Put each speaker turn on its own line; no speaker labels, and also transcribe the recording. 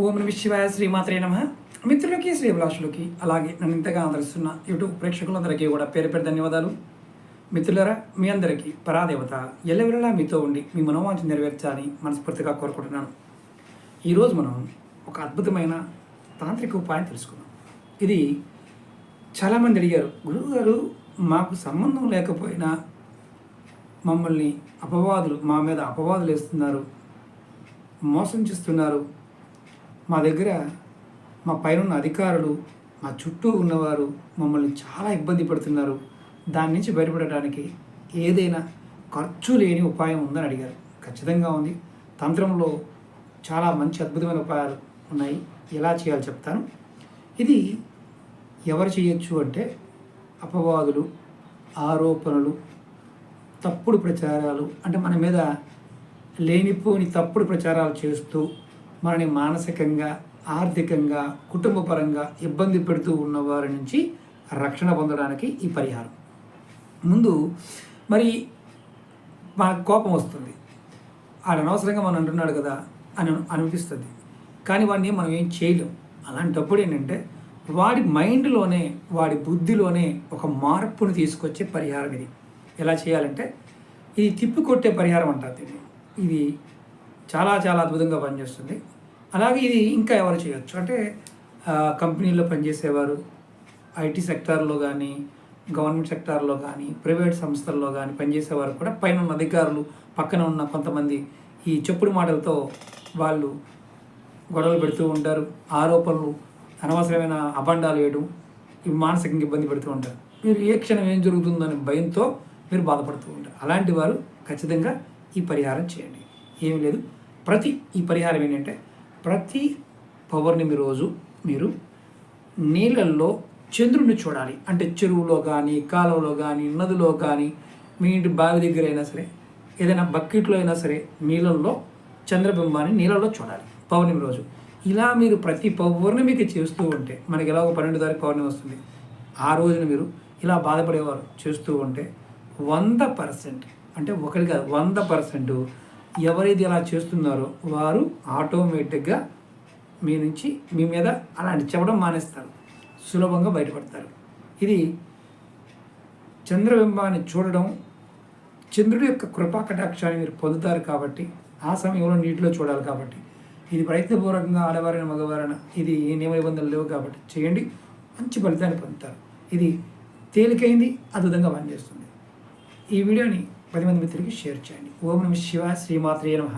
ఓం నమ శివాయ శ్రీమాత్రే నమ. మిత్రులకి శ్రీభిలాషులకి అలాగే నన్ను ఇంతగా ఆదరిస్తున్న యూట్యూబ్ ప్రేక్షకులందరికీ కూడా పేరు పేరు ధన్యవాదాలు. మిత్రులరా మీ అందరికీ పరాదేవత ఎల్లవెల్లలా మీతో ఉండి మీ మనోవాంఛ నెరవేర్చాలని మనస్ఫూర్తిగా కోరుకుంటున్నాను. ఈరోజు మనం ఒక అద్భుతమైన తాంత్రిక ఉపాయం తెలుసుకుందాం. ఇది చాలామంది అడిగారు గురువుగారు మాకు సంబంధం లేకపోయినా మమ్మల్ని అపవాదులు మా మీద అపవాదులు వేస్తున్నారు మోసం చేస్తున్నారు మా దగ్గర మా పైన ఉన్న అధికారులు మా చుట్టూ ఉన్నవారు మమ్మల్ని చాలా ఇబ్బంది పడుతున్నారు. దాని నుంచి బయటపడటానికి ఏదైనా ఖర్చు లేని ఉపాయం ఉందని అడిగారు. ఖచ్చితంగా ఉంది. తంత్రంలో చాలా మంచి అద్భుతమైన ఉపాయాలు ఉన్నాయి. ఎలా చేయాలో చెప్తాను. ఇది ఎవరు చేయొచ్చు అంటే అపవాదులు ఆరోపణలు తప్పుడు ప్రచారాలు అంటే మన మీద లేనిపోని తప్పుడు ప్రచారాలు చేస్తూ మనని మానసికంగా ఆర్థికంగా కుటుంబపరంగా ఇబ్బంది పెడుతూ ఉన్న వారి నుంచి రక్షణ పొందడానికి ఈ పరిహారం. ముందు మరి మనకు కోపం వస్తుంది. ఆడ అనవసరంగా మనం అంటున్నాడు కదా అని అనిపిస్తుంది. కానీ వాడిని మనం ఏం చేయలేం. అలాంటప్పుడు ఏంటంటే వాడి మైండ్లోనే వాడి బుద్ధిలోనే ఒక మార్పును తీసుకొచ్చే పరిహారం ఇది. ఎలా చేయాలంటే ఇది తిప్పికొట్టే పరిహారం అంటారు దీన్ని. ఇది చాలా చాలా అద్భుతంగా పనిచేస్తుంది. అలాగే ఇది ఇంకా ఎవరు చేయొచ్చు? అంటే కంపెనీల్లో పనిచేసేవారు ఐటీ సెక్టార్లో కానీ గవర్నమెంట్ సెక్టార్లో కానీ ప్రైవేట్ సంస్థల్లో కానీ పనిచేసేవారు కూడా పైన ఉన్న అధికారులు పక్కన ఉన్న కొంతమంది ఈ చెప్పుడు మాటలతో వాళ్ళు గొడవలు పెడుతూ ఉంటారు ఆరోపణలు అనవసరమైన అబండాలు వేయడం ఇవి మానసికంగా ఇబ్బంది పెడుతూ ఉంటారు. మీరు ఏ క్షణం ఏం జరుగుతుందనే భయంతో మీరు బాధపడుతూ ఉంటారు. అలాంటి వారు ఖచ్చితంగా ఈ పరిహారం చేయండి. ఏమీ లేదు. ప్రతి ఈ పరిహారం ఏంటంటే ప్రతి పౌర్ణమి రోజు మీరు నీళ్ళల్లో చంద్రుడిని చూడాలి. అంటే చెరువులో కానీ కాలువలో కానీ నదిలో కానీ మీ ఇంటి బావి దగ్గర అయినా సరే ఏదైనా బకెట్లో అయినా సరే నీళ్ళల్లో చంద్రబింబాన్ని నీళ్ళల్లో చూడాలి పౌర్ణమి రోజు. ఇలా మీరు ప్రతి పౌర్ణమికి చేస్తూ ఉంటే మనకి ఎలా ఒక పన్నెండు తారీఖు పౌర్ణమి వస్తుంది. ఆ రోజున మీరు ఇలా బాధపడేవారు చేస్తూ ఉంటే వంద పర్సెంట్ అంటే ఒకటి కాదు వంద పర్సెంట్ ఎవరైతే ఇలా చేస్తున్నారో వారు ఆటోమేటిక్గా మీ నుంచి మీ మీద అలాంటి చెప్పడం మానేస్తారు. సులభంగా బయటపడతారు. ఇది చంద్రబింబాన్ని చూడడం చంద్రుడి యొక్క కృపా కటాక్షాన్ని మీరు పొందుతారు కాబట్టి ఆ సమయంలో నీటిలో చూడాలి కాబట్టి ఇది ప్రయత్నపూర్వకంగా ఆడవారైన మగవారైన ఇది ఏ నియమ నిబంధనలు లేవు కాబట్టి చేయండి. మంచి ఫలితాన్ని పొందుతారు. ఇది తేలికైంది అద్భుతంగా పనిచేస్తుంది. ఈ వీడియోని పది మంది మిత్రులకి షేర్ చేయండి. ఓం నమ శివ శ్రీమాత్రే నమ.